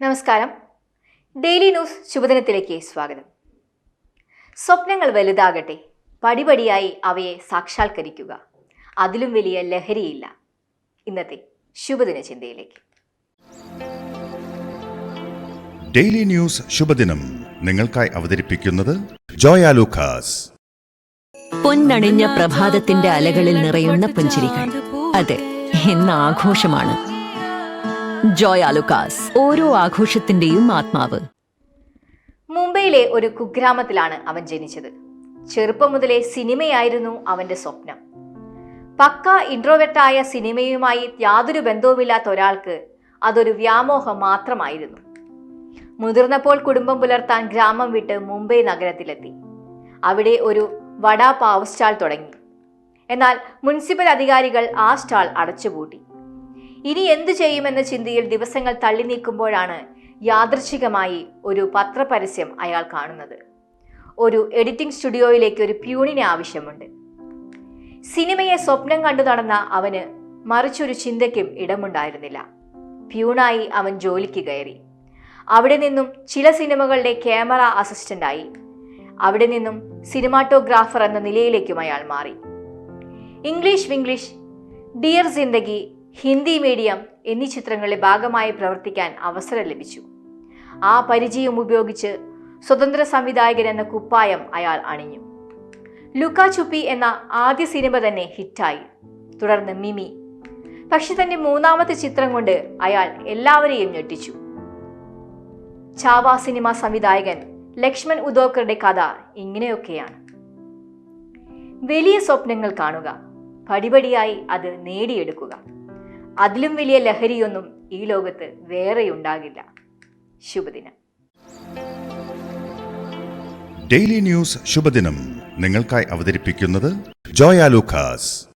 നമസ്കാരം. Daily news ശുഭദിനത്തിലേക്ക് സ്വാഗതം. സ്വപ്നങ്ങൾ വലുതാകട്ടെ പടിപടിയായി അവയെ സാക്ഷാത്കരിക്കുക. അതിലും വലിയ ലഹരിയില്ല. ഇന്നത്തെ ശുഭദിന ചിന്തയിലേക്ക് ഡെയിലി ന്യൂസ് ശുഭദിനം നിങ്ങൾക്കായി അവതരിപ്പിക്കുന്നത് ജോയ ലൂക്കാസ്. പൊന്നണിഞ്ഞ പ്രഭാതത്തിന്റെ അലകളിൽ നിറയുന്ന പുഞ്ചിരികൾ. അതെ എന്ന ആഘോഷമാണ് ജോയ് ആലുക്കാസ് ഓരോ ആഘോഷത്തിന്റെയും ആത്മാവ്. മുംബൈയിലെ ഒരു കുഗ്രാമത്തിലാണ് അവൻ ജനിച്ചത്. ചെറുപ്പം മുതലേ സിനിമയായിരുന്നു അവന്റെ സ്വപ്നം. പക്ക ഇൻട്രോവെട്ടായ സിനിമയുമായി യാതൊരു ബന്ധവുമില്ലാത്ത ഒരാൾക്ക് അതൊരു വ്യാമോഹം മാത്രമായിരുന്നു. മുതിർന്നപ്പോൾ കുടുംബം പുലർത്താൻ ഗ്രാമം വിട്ട് മുംബൈ നഗരത്തിലെത്തി. അവിടെ ഒരു വടാ പാവ് സ്റ്റാൾ തുടങ്ങി. എന്നാൽ മുനിസിപ്പൽ അധികാരികൾ ആ സ്റ്റാൾ അടച്ചുപൂട്ടി. ഇനി എന്തു ചെയ്യുമെന്ന ചിന്തയിൽ ദിവസങ്ങൾ തള്ളി നീക്കുമ്പോഴാണ് യാദൃച്ഛികമായി ഒരു പത്രപരസ്യം അയാൾ കാണുന്നത്. ഒരു എഡിറ്റിംഗ് സ്റ്റുഡിയോയിലേക്ക് ഒരു പ്യൂണിനെ ആവശ്യമുണ്ട്. സിനിമയെ സ്വപ്നം കണ്ടു നടന്ന അവന് മറിച്ചൊരു ചിന്തയ്ക്കും ഇടമുണ്ടായിരുന്നില്ല. പ്യൂണായി അവൻ ജോലിക്ക് കയറി. അവിടെ നിന്നും ചില സിനിമകളുടെ ക്യാമറ അസിസ്റ്റന്റായി. അവിടെ നിന്നും സിനിമാറ്റോഗ്രാഫർ എന്ന നിലയിലേക്കും അയാൾ മാറി. English Vinglish Dear Zindagi Hindi Medium എന്നീ ചിത്രങ്ങളിലെ ഭാഗമായി പ്രവർത്തിക്കാൻ അവസരം ലഭിച്ചു. ആ പരിചയം ഉപയോഗിച്ച് സ്വതന്ത്ര സംവിധായകൻ എന്ന കുപ്പായം അയാൾ അണിഞ്ഞു. ലുക്ക ചുപ്പി എന്ന ആദ്യ സിനിമ തന്നെ ഹിറ്റായി. തുടർന്ന് മിമി. പക്ഷെ തന്റെ മൂന്നാമത്തെ ചിത്രം കൊണ്ട് അയാൾ എല്ലാവരെയും ഞെട്ടിച്ചു. ചാവ സിനിമ സംവിധായകൻ ലക്ഷ്മൺ ഉദോക്കറുടെ കഥ ഇങ്ങനെയൊക്കെയാണ്. വലിയ സ്വപ്നങ്ങൾ കാണുക. പടിപടിയായി അത് നേടിയെടുക്കുക. അതിലും വലിയ ലഹരിയൊന്നും ഈ ലോകത്ത് വേറെ ഉണ്ടാകില്ല. ശുഭദിനം. ഡെയിലി ന്യൂസ് ശുഭദിനം. നിങ്ങൾക്കായി അവതരിപ്പിക്കുന്നത് ജോയ ലൂക്കാസ്.